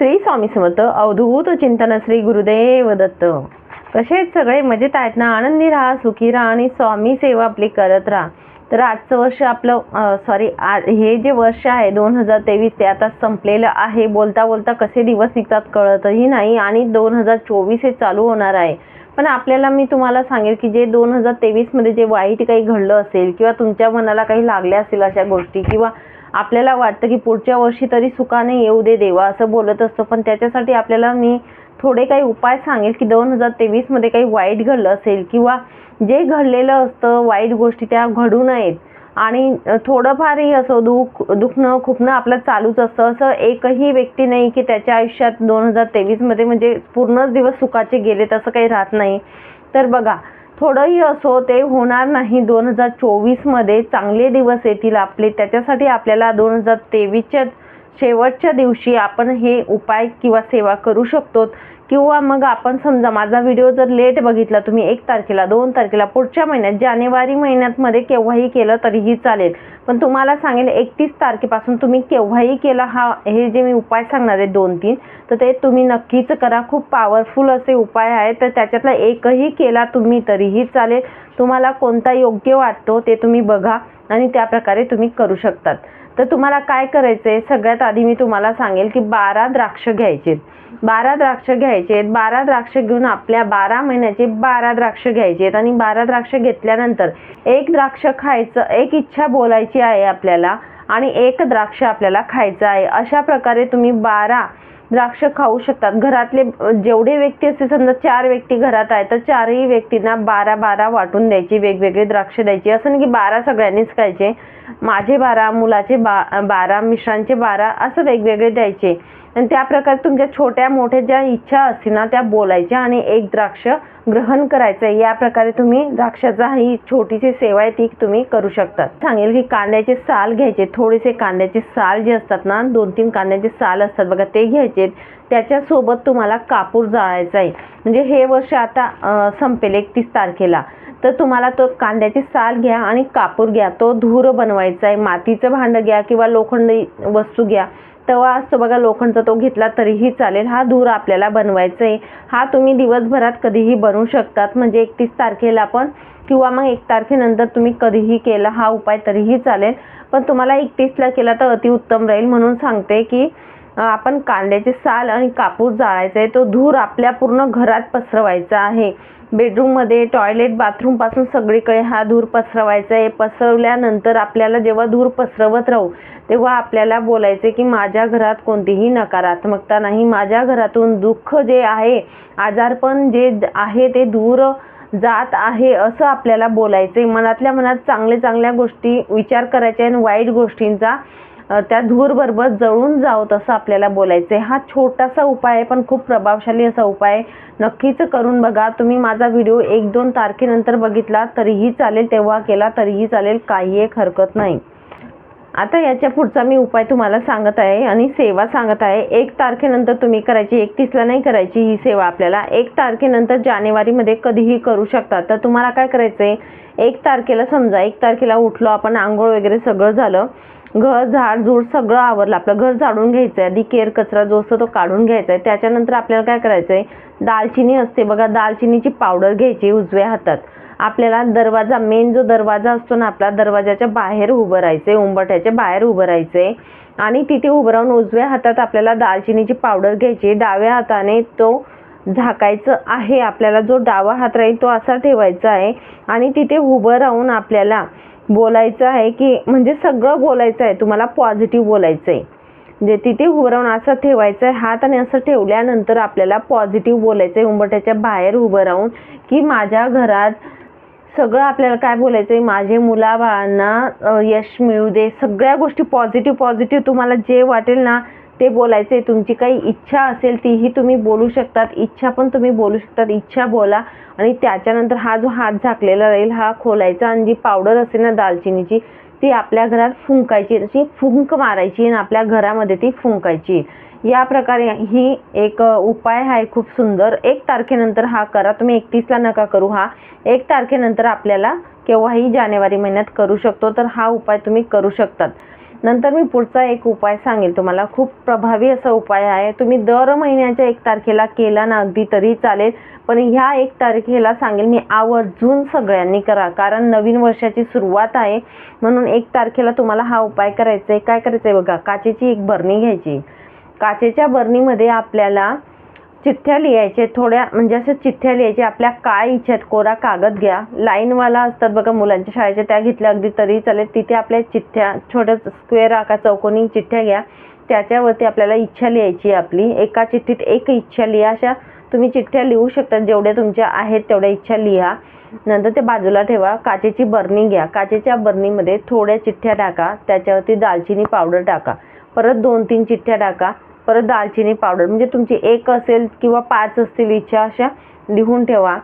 श्री स्वामी समर्थ अवधूत चिंतन श्री गुरुदेव दत्त. कसेच सगळे मजेत आहेत ना? आनंदी राहा सुखी राहा आणि स्वामी सेवा आपली करत राहा. तर आजचं वर्ष आपलं सॉरी हे जे वर्ष आहे दोन हजार तेवीस ते आता संपलेलं आहे. बोलता बोलता कसे दिवस निघतात कळतही नाही आणि दोन हजार चोवीस हे चालू होणार आहे. पण आपल्याला मी तुम्हाला सांगेल की जे दोन हजार तेवीसमध्ये जे वाईट काही घडलं असेल किंवा तुमच्या मनाला काही लागल्या असेल अशा गोष्टी किंवा आपल्याला वाटतं की पुढच्या वर्षी तरी सुखाने येऊ दे देवा असं बोलत असतो. पण त्याच्यासाठी आपल्याला मी थोडे काही उपाय सांगेल की दोन हजार तेवीसमध्ये काही वाईट घडलं असेल किंवा जे घडलेलं असतं वाईट गोष्टी त्या घडू नयेत. आणि थोडंफारही असं दुःख दुखणं खुपणं आपलं चालूच असतं. असं एकही व्यक्ती नाही की त्याच्या आयुष्यात दोन हजार तेवीसमध्ये म्हणजे पूर्णच दिवस सुखाचे गेले तसं काही राहत नाही. तर बघा थोडंही असो ते होणार नाही. दोन हजार चोवीसमध्ये चांगले दिवस येतील आपले. त्याच्यासाठी आपल्याला दोन हजार तेवीसच्या शेवटच्या दिवशी आपण हे उपाय किंवा सेवा करू शकतो. किंवा मग आपण समजा माझा व्हिडिओ जर लेट बघितला तुम्ही एक तारखेला दोन तारखेला पुढच्या महिन्यात जानेवारी महिन्यातमध्ये केव्हाही केलं तरीही चालेल. पण तुम्हाला सांगेल एकतीस तारखेपासून तुम्ही केव्हाही केला हा हे जे मी उपाय सांगणार आहे दोन तीन तर ते तुम्ही नक्कीच करा. खूप पॉवरफुल असे उपाय आहेत तर त्याच्यातला एकही केला तुम्ही तरीही चालेल. तुम्हाला कोणता योग्य वाटतो ते तुम्ही बघा आणि त्या प्रकारे तुम्ही करू शकतात. तर तुम्हाला काय करायचं आहे सगळ्यात आधी मी तुम्हाला सांगेल की बारा द्राक्ष घ्यायचे बारा द्राक्ष घ्यायचे आहेत बारा द्राक्ष घेऊन आपल्या बारा महिन्याचे बारा द्राक्ष घ्यायचे आहेत आणि बारा द्राक्ष घेतल्यानंतर एक द्राक्ष खायचं एक इच्छा बोलायची आहे आपल्याला आणि एक द्राक्ष आपल्याला खायचं आहे. अशा प्रकारे तुम्ही बारा द्राक्ष खाऊ शकतात. घरातले जेवढे व्यक्ती असते समजा चार व्यक्ती घरात आहे तर चारही व्यक्तींना बारा बारा वाटून द्यायची वेगवेगळे द्राक्ष द्यायची. असं नाही की बारा सगळ्यांनीच खायचे. माझे बारा मुलाचे बा बारा मिश्रांचे बारा असं वेगवेगळे द्यायचे. आणि त्या प्रकारे तुमच्या छोट्या मोठ्या ज्या इच्छा असतील ना त्या बोलायच्या आणि एक द्राक्ष ग्रहण करायचं आहे या प्रकारे तुम्ही द्राक्षाचा ही छोटीशी सेवा आहे ती तुम्ही करू शकता. सांगेल की कांद्याचे साल घ्यायचे. थोडेसे कांद्याचे साल जे असतात ना दोन तीन कांद्याचे साल असतात बघा ते घ्यायचे. त्याच्यासोबत तुम्हाला कापूर जाळायचा आहे. म्हणजे हे वर्ष आता संपेल एकतीस तारखेला. तर तुम्हाला तो कांद्याची साल घ्या आणि कापूर घ्या. तो धूर बनवायचा आहे. मातीचं भांडं घ्या किंवा लोखंडी वस्तू घ्या. तवा असतो बघा लोखंडचा तो घेतला तरीही चालेल. हा धूर आपल्याला बनवायचा आहे हा तुम्ही दिवसभरात कधीही बनवू शकतात. म्हणजे एकतीस तारखेला पण किंवा मग एक तारखेनंतर तुम्ही कधीही केला हा उपाय तरीही चालेल. पण तुम्हाला एकतीसला केला तर अतिउत्तम राहील म्हणून सांगते की आपण कांद्याचे साल आणि कापूस जाळायचा आहे तो धूर आपल्या पूर्ण घरात पसरवायचा आहे. बेडरूममध्ये टॉयलेट बाथरूमपासून सगळीकडे हा धूर पसरवायचा आहे. पसरवल्यानंतर आपल्याला जेव्हा धूर पसरवत राहू तेव्हा आपल्याला बोलायचे की माझ्या घरात कोणतीही नकारात्मकता नाही. माझ्या घरातून दुःख जे आहे आजारपण जे आहे ते दूर जात आहे असं आपल्याला बोलायचे मनातल्या मनात चांगले चांगल्या गोष्टी विचार करायचे आणि वाईट गोष्टींचा त्या धूरबरोबर जळून जावं तसं आपल्याला बोलायचं आहे हा छोटासा उपाय आहे पण खूप प्रभावशाली असा उपाय नक्कीच करून बघा. तुम्ही माझा व्हिडिओ एक दोन तारखेनंतर बघितला तरीही चालेल. तेव्हा केला तरीही चालेल. काही एक हरकत नाही. आता याच्या पुढचा मी उपाय तुम्हाला सांगत आहे आणि सेवा सांगत आहे. एक तारखेनंतर तुम्ही करायची एकतीसला नाही करायची ही सेवा आपल्याला. एक तारखेनंतर जानेवारीमध्ये कधीही करू शकता. तर तुम्हाला काय करायचं आहे एक तारखेला समजा एक तारखेला उठलो आपण आंघोळ वगैरे सगळं झालं. घर झाड झूड सगळं आवरलं. आपलं घर झाडून घ्यायचं आहे आधी केर कचरा जो असतो तो काढून घ्यायचा आहे त्याच्यानंतर आपल्याला काय करायचं आहे दालचिनी असते बघा. दालचिनीची पावडर घ्यायची उजव्या हातात. आपल्याला दरवाजा मेन जो दरवाजा असतो ना आपला दरवाजाच्या बाहेर उभं राहायचं आहे उंबरठ्याच्या बाहेर उभं राहायचं आहे आणि तिथे उभं राहून उजव्या हातात आपल्याला दालचिनीची पावडर घ्यायची. डाव्या हाताने तो झाकायचं आहे. आपल्याला जो डावा हात राहील तो असा ठेवायचा आहे. आणि तिथे उभं राहून आपल्याला बोलायचं आहे की म्हणजे सगळं बोलायचं आहे. तुम्हाला पॉझिटिव्ह बोलायचं आहे म्हणजे तिथे उभं राहून असं ठेवायचं आहे हात आणि असं ठेवल्यानंतर आपल्याला पॉझिटिव्ह बोलायचं आहे उंबट्याच्या बाहेर उभं राहून की माझ्या घरात सगळं आपल्याला काय बोलायचं आहे माझे मुलाबाळांना यश मिळू दे. सगळ्या गोष्टी पॉझिटिव्ह पॉझिटिव्ह तुम्हाला जे वाटेल ना ते बोलायचे तुमची काही इच्छा असेल तीही तुम्ही बोलू शकतात. इच्छा पण तुम्ही बोलू शकतात. इच्छा बोला आणि त्याच्यानंतर हा जो हात झाकलेला राहील हा खोलायचा आणि जी पावडर असेल ना दालचिनीची ती आपल्या घरात फुंकायची. अशी फुंक मारायची आणि आपल्या घरामध्ये ती फुंकायची. या प्रकारे ही एक उपाय आहे खूप सुंदर. एक तारखेनंतर हा करा. तुम्ही एकतीसला नका करू हा. एक तारखेनंतर आपल्याला केव्हाही जानेवारी महिन्यात करू शकतो. तर हा उपाय तुम्ही करू शकतात. नंतर मी पुढचा एक उपाय सांगेल तुम्हाला. खूप प्रभावी असा उपाय आहे. तुम्ही दर महिन्याच्या एक तारखेला केला ना अगदी तरी चालेल. पण ह्या एक तारखेला सांगेल मी आवर्जून सगळ्यांनी करा. कारण नवीन वर्षाची सुरुवात आहे. म्हणून एक तारखेला तुम्हाला हा उपाय करायचा आहे काय करायचं आहे बघा काचेची एक बरणी घ्यायची. काचेच्या बरणीमध्ये आपल्याला चिठ्ठ्या लिहायचे थोड्या म्हणजे असं चिठ्ठ्या लिहायचे आपल्या काय इच्छा आहेत कोरा कागद घ्या. लाईनवाला असतात बघा मुलांच्या शाळेच्या त्या घेतल्या अगदी तरी चालेल. तिथे आपल्या चिठ्ठ्या छोट्या स्क्वेअर आकार चौकोनी चिठ्ठ्या घ्या. त्याच्यावरती आपल्याला इच्छा लिहायची आपली. एका चिठ्ठीत एक इच्छा लिहा. अशा तुम्ही चिठ्ठ्या लिहू शकता. जेवढ्या तुमच्या आहेत तेवढ्या इच्छा लिहा. नंतर ते बाजूला ठेवा. काचेची बर्नी घ्या. काचेच्या बर्नीमध्ये थोड्या चिठ्ठ्या टाका. त्याच्यावरती दालचिनी पावडर टाका. परत दोन तीन चिठ्ठ्या टाका. परत दालचिनी पावडर. म्हणजे तुमची एक असेल किंवा पाच असतील इच्छा अशा लिहून ठेवा.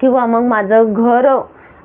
किंवा मग माझं घर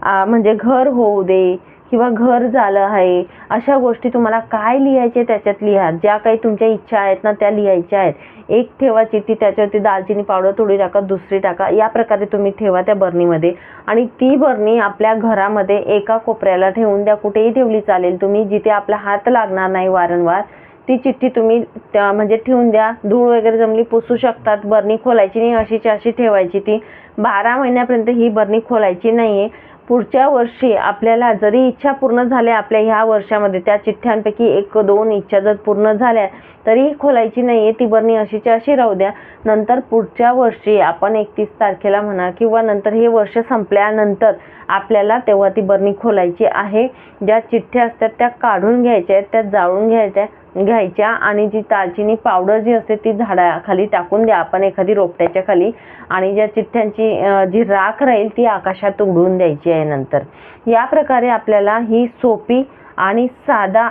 म्हणजे घर होऊ दे किंवा घर झालं आहे अशा गोष्टी तुम्हाला काय लिहायचे त्याच्यात लिहा. ज्या काही तुमच्या इच्छा आहेत ना त्या लिहायच्या आहेत. एक ठेवा चिठ्ठी त्याच्यावरती दालचिनी पावडर थोडी टाका दुसरी टाका. या प्रकारे तुम्ही ठेवा त्या बरणीमध्ये. आणि ती बरणी आपल्या घरामध्ये एका कोपऱ्याला ठेवून द्या. कुठेही ठेवली चालेल तुम्ही जिथे आपला हात लागणार नाही वारंवार. ती चिठ्ठी तुम्ही त्या म्हणजे ठेवून द्या. धूळ वगैरे जमली पुसू शकतात. बरणी खोलायची नाही अशीची अशी ठेवायची ती. बारा महिन्यापर्यंत ही बरणी खोलायची नाही आहे पुढच्या वर्षी आपल्याला जरी इच्छा पूर्ण झाल्या आपल्या ह्या वर्षामध्ये त्या चिठ्ठ्यांपैकी एक दोन इच्छा जर पूर्ण झाल्या तरीही खोलायची नाही आहे ती बरणी अशीच्या अशी राहू द्या. नंतर पुढच्या वर्षी आपण एकतीस तारखेला म्हणा किंवा नंतर हे वर्ष संपल्यानंतर आपल्याला तेव्हा ती बरणी खोलायची आहे. ज्या चिठ्ठ्या असतात त्या काढून घ्यायच्या आहेत त्या जाळून घ्यायच्या घ्यायच्या आणि जी दालचिनी पावडर जी असते ती झाडाखाली टाकून द्या. आपण एखादी रोपट्याच्या खाली आणि ज्या चिठ्ठ्यांची जी राख राहील ती आकाशात उडवून द्यायची आहे नंतर. या प्रकारे आपल्याला ही सोपी आणि साधा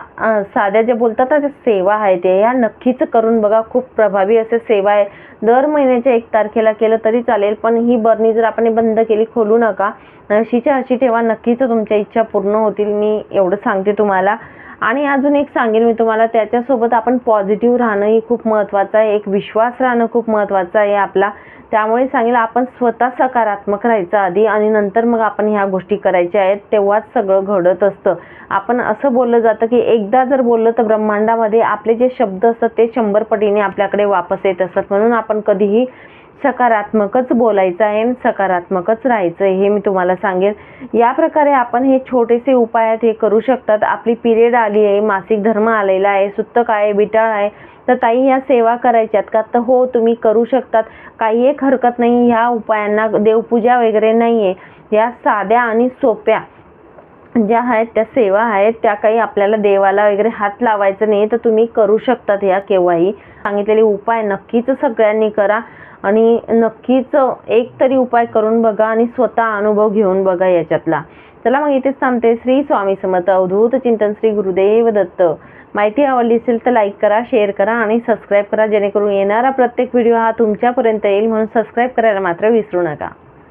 साध्या ज्या बोलतात ना सेवा आहे ते या नक्कीच करून बघा. खूप प्रभावी असे सेवा आहे. दर महिन्याच्या एक तारखेला केलं तरी चालेल पण ही बरणी जर आपण बंद केली खोलू नका. अशीच्या अशी ठेवा. नक्कीच तुमच्या इच्छा पूर्ण होतील. मी एवढं सांगते तुम्हाला. आणि अजून एक सांगेन मी तुम्हाला त्याच्यासोबत आपण पॉझिटिव्ह राहणं ही खूप महत्त्वाचं आहे. एक विश्वास राहणं खूप महत्त्वाचं आहे आपला. त्यामुळे सांगेल आपण स्वतः सकारात्मक राहायचं आधी आणि नंतर मग आपण ह्या गोष्टी करायच्या आहेत. तेव्हाच सगळं घडत असतं. आपण असं बोललं जातं की एकदा जर बोललं तर ब्रह्मांडामध्ये आपले जे शब्द असतात ते शंभर पटीने आपल्याकडे वापस येत असतात. म्हणून आपण कधीही सकारात्मकच बोलायचं आहे सकारात्मकच राहायचं आहे हे मी तुम्हाला सांगेन या प्रकारे आपण हे छोटेसे उपाय आहेत हे करू शकतात. आपली पिरियड आली आहे मासिक धर्म आलेला आहे सुत्तक आहे बिटाळ आहे. तर ताई ह्या सेवा करायच्यात का? तर हो तुम्ही करू शकतात. काही एक हरकत नाही ह्या उपायांना देवपूजा वगैरे नाही आहे या साध्या आणि सोप्या ज्या आहेत त्या सेवा आहेत त्या काही आपल्याला देवाला वगैरे हात लावायचं नाही तर तुम्ही करू शकतात ह्या केव्हाही. सांगितलेले उपाय नक्कीच सगळ्यांनी करा. आणि नक्कीच एक तरी उपाय करून बघा आणि स्वतः अनुभव घेऊन बघा याच्यातला. चला मग इथेच थांबते. श्री स्वामी समर्थ. अवधूत चिंतन श्री गुरुदेव दत्त. माहिती आवडली असेल तर लाईक करा शेअर करा आणि सबस्क्राईब करा जेणेकरून येणारा प्रत्येक व्हिडिओ हा तुमच्यापर्यंत येईल म्हणून सबस्क्राईब करायला मात्र विसरू नका.